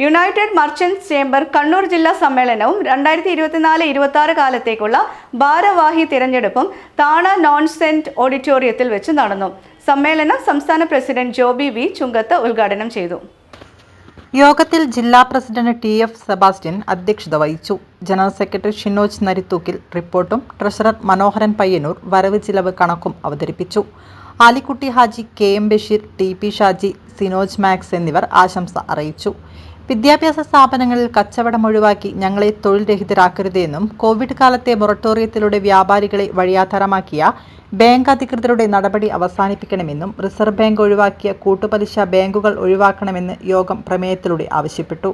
United merchants chamber Kannur ജില്ലാ സമ്മേളനവും രണ്ടായിരത്തി ഇരുപത്തിനാല് ഇരുപത്തി ആറ് കാലത്തേക്കുള്ള ഭാരവാഹി തിരഞ്ഞെടുപ്പും താണ നോൺസെന്റ് ഓഡിറ്റോറിയത്തിൽ വെച്ച് നടന്നു. സമ്മേളനം സംസ്ഥാന പ്രസിഡന്റ് ജോബി വി ചുങ്കത്ത് ഉദ്ഘാടനം ചെയ്തു. യോഗത്തിൽ ജില്ലാ പ്രസിഡന്റ് ടി എഫ് സെബാസ്റ്റ്യൻ അധ്യക്ഷത വഹിച്ചു. ജനറൽ സെക്രട്ടറി ഷിനോജ് നരിത്തൂക്കിൽ റിപ്പോർട്ടും ട്രഷറർ മനോഹരൻ പയ്യന്നൂർ വരവ് ചിലവ് കണക്കും അവതരിപ്പിച്ചു. Alikutty Haji K M Basheer T P Shaji Sinoj Max എന്നിവർ ആശംസ അറിയിച്ചു. വിദ്യാഭ്യാസ സ്ഥാപനങ്ങളിൽ കച്ചവടം ഒഴിവാക്കി ഞങ്ങളെ തൊഴിൽ രഹിതരാക്കരുതെന്നും കോവിഡ് കാലത്തെ മൊറട്ടോറിയത്തിലൂടെ വ്യാപാരികളെ വഴിയാധാരമാക്കിയ ബാങ്ക് അധികൃതരുടെ നടപടി അവസാനിപ്പിക്കണമെന്നും റിസർവ് ബാങ്ക് ഒഴിവാക്കിയ കൂട്ടുപലിശ ബാങ്കുകൾ ഒഴിവാക്കണമെന്ന് യോഗം പ്രമേയത്തിലൂടെ ആവശ്യപ്പെട്ടു.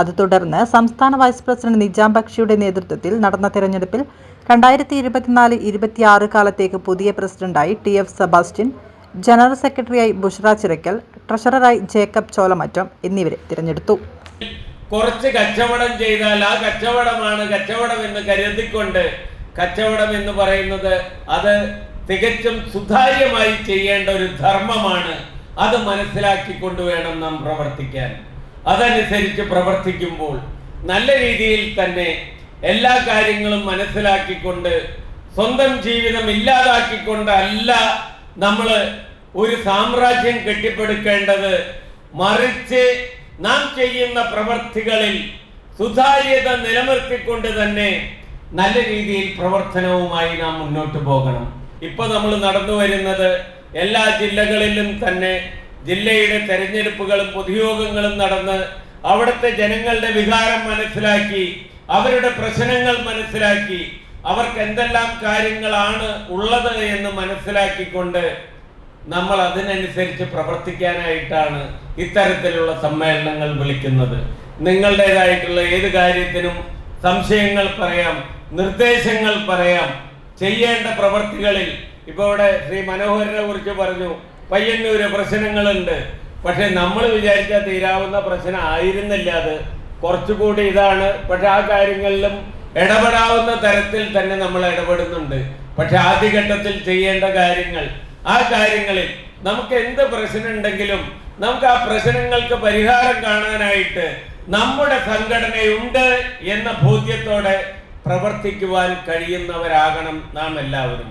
അത് തുടർന്ന് സംസ്ഥാന വൈസ് പ്രസിഡന്റ് നിജാം ബക്ഷിയുടെ നേതൃത്വത്തിൽ നടന്ന തെരഞ്ഞെടുപ്പിൽ രണ്ടായിരത്തി ഇരുപത്തിനാല് ഇരുപത്തിയാറ് കാലത്തേക്ക് പുതിയ പ്രസിഡന്റായി ടി എഫ് സെബാസ്റ്റ്യൻ ജനറൽ സെക്രട്ടറിയായി ബുഷ്ര ചിറയ്ക്കൽ ട്രഷററായി ജേക്കബ് ചോലമറ്റം എന്നിവരെ തിരഞ്ഞെടുത്തു. കുറച്ച് കച്ചവടം ചെയ്താൽ ആ കച്ചവടമാണ് കച്ചവടം എന്ന് കരുതിക്കൊണ്ട് കച്ചവടം എന്ന് പറയുന്നത് അത് തികച്ചും സുതാര്യമായി ചെയ്യേണ്ട ഒരു ധർമ്മമാണ്. അത് മനസ്സിലാക്കിക്കൊണ്ട് വേണം നാം പ്രവർത്തിക്കാൻ. അതനുസരിച്ച് പ്രവർത്തിക്കുമ്പോൾ നല്ല രീതിയിൽ തന്നെ എല്ലാ കാര്യങ്ങളും മനസ്സിലാക്കിക്കൊണ്ട് സ്വന്തം ജീവിതം ഇല്ലാതാക്കിക്കൊണ്ടല്ല നമ്മൾ ഒരു സാമ്രാജ്യം കെട്ടിപ്പടുക്കേണ്ടത് മറിച്ച് നാം ചെയ്യുന്ന പ്രവർത്തികളിൽ സുതാര്യത നിലനിർത്തിക്കൊണ്ട് തന്നെ നല്ല രീതിയിൽ പ്രവർത്തനവുമായി നാം മുന്നോട്ട് പോകണം. ഇപ്പൊ നമ്മൾ നടന്നു വരുന്നത് എല്ലാ ജില്ലകളിലും തന്നെ ജില്ലയുടെ തെരഞ്ഞെടുപ്പുകളും പൊതുയോഗങ്ങളും നടന്ന് അവിടുത്തെ ജനങ്ങളുടെ വികാരം മനസ്സിലാക്കി അവരുടെ പ്രശ്നങ്ങൾ മനസ്സിലാക്കി അവർക്ക് എന്തെല്ലാം കാര്യങ്ങളാണ് ഉള്ളത് എന്ന് മനസ്സിലാക്കിക്കൊണ്ട് നമ്മൾ അതിനനുസരിച്ച് പ്രവർത്തിക്കാനായിട്ടാണ് ഇത്തരത്തിലുള്ള സമ്മേളനങ്ങൾ വിളിക്കുന്നത്. നിങ്ങളുടേതായിട്ടുള്ള ഏത് കാര്യത്തിനും സംശയങ്ങൾ പറയാം നിർദ്ദേശങ്ങൾ പറയാം ചെയ്യേണ്ട പ്രവർത്തികളിൽ ഇപ്പോൾ ഇവിടെ ശ്രീ മനോഹരനെ കുറിച്ച് പറഞ്ഞു പയ്യന്നൂര് പ്രശ്നങ്ങളുണ്ട്. പക്ഷെ നമ്മൾ വിചാരിച്ചാൽ തീരാവുന്ന പ്രശ്നം ആയിരുന്നില്ല അത്. കുറച്ചുകൂടി ഇതാണ്. പക്ഷെ ആ കാര്യങ്ങളിലും ഇടപെടാവുന്ന തരത്തിൽ തന്നെ നമ്മൾ ഇടപെടുന്നുണ്ട്. പക്ഷെ ആദ്യഘട്ടത്തിൽ ചെയ്യേണ്ട കാര്യങ്ങൾ ആ കാര്യങ്ങളിൽ നമുക്ക് എന്ത് പ്രശ്നം ഉണ്ടെങ്കിലും നമുക്ക് ആ പ്രശ്നങ്ങൾക്ക് പരിഹാരം കാണാനായിട്ട് നമ്മുടെ സംഘടനയുണ്ട് എന്ന ബോധ്യത്തോടെ പ്രവർത്തിക്കുവാൻ കഴിയുന്നവരാകണം നാം എല്ലാവരും